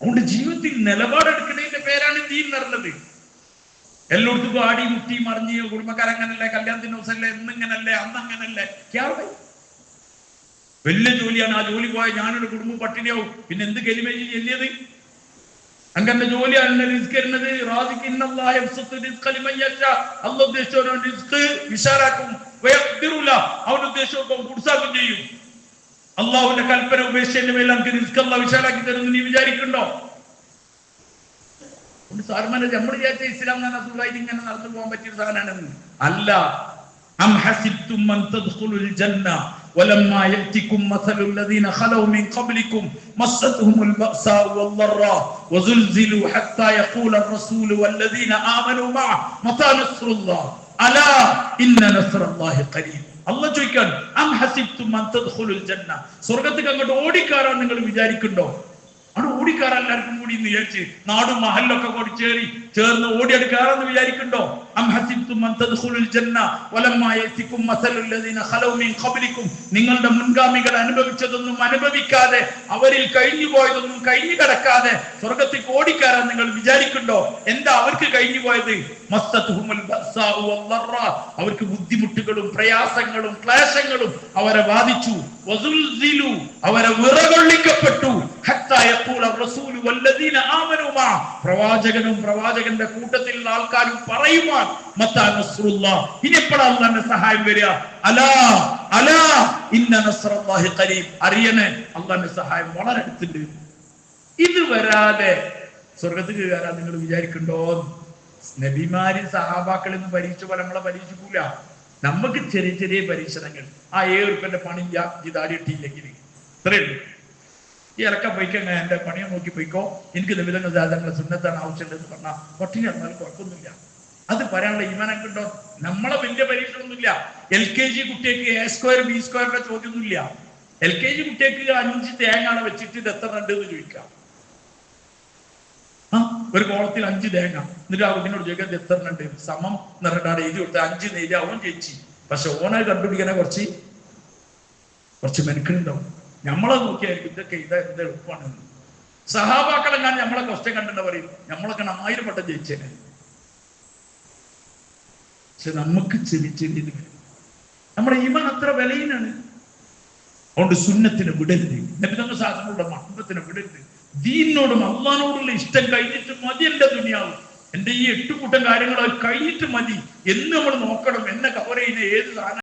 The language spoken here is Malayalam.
അതുകൊണ്ട് ജീവിതത്തിൽ നിലപാടെടുക്കുന്നതിന്റെ പേരാണ് ദീൻ നടന്നത്. എല്ലായിടത്തും ആടി മുട്ടി മറിഞ്ഞ് കുടുംബക്കാരങ്ങനല്ലേ കല്യാണത്തിന് ദിവസമല്ലേ എന്നിങ്ങനല്ലേ അന്നങ്ങനല്ലേ വലിയ ജോലിയാണ്. ആ ജോലി പോയ ഞാനൊരു കുടുംബം പട്ടിണിയാവും. പിന്നെ എന്ത് കരിമേജി ചെല്ലിയത്? അങ്ങനെ ജോലിയാണ് റിസ്ക് വരുന്നത്. ഉദ്ദേശിച്ചവനോ വിശാലാക്കും. അവൻ ചെയ്യും. അള്ളാഹുവിന്റെ കൽപ്പന ഉപേക്ഷിച്ചതിന്റെ മേൽ നമുക്ക് റിസ്ക് അല്ല വിശാലാക്കി തരുമെന്ന് നീ വിചാരിക്കണ്ടോ സാർമാനെ നമ്മൾ വിചാരിച്ച ഇസ്ലാം എന്ന് പറഞ്ഞാൽ സുഖമായിട്ട് ഇങ്ങനെ നടന്നു പോകാൻ പറ്റിയ ഒരു സാധനമാണെന്ന് അല്ല അം ഹസിബ്തും അൻ തദ്ഖുലുൽ ജന്ന ولما يأتكم مثل الذين خلوا من قبلكم مستهم البأساء والضراء وزلزلوا حتى يقول الرسول والذين آمنوا معه متى نصر الله അലാ ഇന്ന നസ്റല്ലാഹി ഖരീബ് അല്ല ചോദിക്കാൻ അം ഹസിബ്തും അൻ തദ്ഖുലുൽ ജന്ന. സ്വർഗത്തിലേക്ക് അങ്ങോട്ട് ഓടിക്കാറാൻ നിങ്ങൾ വിചാരിക്കുന്നുണ്ടോ? അവിടെ ഓടിക്കാറെല്ലാവർക്കും കൂടി എന്ന് വിചാരിച്ച് നാടും മഹലൊക്കെ കൂടി ചേരി ചേർന്ന് ഓടിയെടുക്കാറെന്ന് വിചാരിക്കുന്നുണ്ടോ? നിങ്ങളുടെ മുൻഗാമികൾ അനുഭവിച്ചതൊന്നും അനുഭവിക്കാതെ അവരിൽ കഴിഞ്ഞു പോയതൊന്നും കഴിഞ്ഞു കിടക്കാതെ സ്വർഗത്തിൽ ഓടിക്കാരാൻ നിങ്ങൾ വിചാരിക്കുന്നുണ്ടോ? എന്താ അവർക്ക് കഴിഞ്ഞു പോയത്. അവർക്ക് ബുദ്ധിമുട്ടുകളും പ്രയാസങ്ങളും ക്ലേശങ്ങളും അവരെ ബാധിച്ചു. അവരെ വിറകൊള്ളിക്കപ്പെട്ടു. പ്രവാചകനും പ്രവാചകന്റെ കൂട്ടത്തിലുള്ള ആൾക്കാരും പറയുവാൻ സഹായം അലാ അലാ ഇന്ന അറിയണേ സഹായം ഇത് വരാതെ നിങ്ങൾ വിചാരിക്കണ്ടോ നബിമാരി സഹാബാക്കളിൽ പരീക്ഷ പോലെ നമ്മളെ പരീക്ഷിക്കൂല. നമുക്ക് ചെറിയ ചെറിയ പരീക്ഷണങ്ങൾ. ആ ഏഴ് ഉറുപ്പന്റെ പണി ഈ താടി ഇട്ടില്ലെങ്കിൽ ഇത്രയേ ഉള്ളൂ. ഈ ഇലക്ക പോയിക്കങ്ങ എന്റെ പണിയെ നോക്കി പോയിക്കോ. എനിക്ക് നിമിതങ്ങൾ സാധനങ്ങൾ സുന്നത്താണ് ആവശ്യമുണ്ടെന്ന് പറഞ്ഞാൽ ഇറങ്ങാൻ കുഴപ്പമൊന്നുമില്ല. അത് പറയാനുള്ള ഈമാനൊക്കെ ഉണ്ടോ നമ്മളെ വലിയ പരീക്ഷ ഒന്നുമില്ല എൽ കെ ജി കുട്ടിക്ക് എ സ്ക്വയർ ബി സ്ക്വയറിന്റെ ചോദ്യമൊന്നുമില്ല. എൽ കെ ജി കുട്ടിക്ക് അഞ്ച് തേങ്ങാണ് വെച്ചിട്ട് ഇത് എത്ര ഉണ്ട് എന്ന് ചോദിക്കാം. ആ ഒരു കോളത്തിൽ അഞ്ച് തേങ്ങ. എന്നിട്ട് ആ കുട്ടിനോട് ഇത് എത്ര ഉണ്ട്? സമം നിറണ്ടാണ് എഴുതി കൊടുത്ത അഞ്ച് നേരി അവൻ ജയിച്ചു. പക്ഷെ ഓനെ കണ്ടുപിടിക്കാനെ കുറച്ച് കുറച്ച് മെനക്കെടുണ്ടാവും. നമ്മളെ നോക്കിയായിരിക്കും ഇതൊക്കെ ഇത് എന്ത് എളുപ്പമാണ്. സഹാബാക്കളെങ്ങാൻ നമ്മളെ ക്വസ്റ്റ്യൻ കണ്ടെന്ന് പറയും. നമ്മളൊക്കെ ആയിരം വട്ടം ജയിച്ചേനെ. പക്ഷെ നമുക്ക് ഇത് വരും നമ്മുടെ ഇമ അത്ര വിലയിലാണ് അതുകൊണ്ട് സുന്നത്തിന് വിടരുത്. നബിതമ്മ ശാസ്ത്രങ്ങളുടെ മഹത്വത്തിനെ വിടരുത്. ദീനോടും അള്ളഹാനോടുള്ള ഇഷ്ടം കഴിഞ്ഞിട്ട് മതി എന്റെ ദുനിയാവ്. എന്റെ ഈ എട്ട് കൂട്ടം കാര്യങ്ങൾ കഴിഞ്ഞിട്ട് മതി. എന്ന് നമ്മൾ നോക്കണം. എന്ന കവറയിലെ ഏത് സാധനം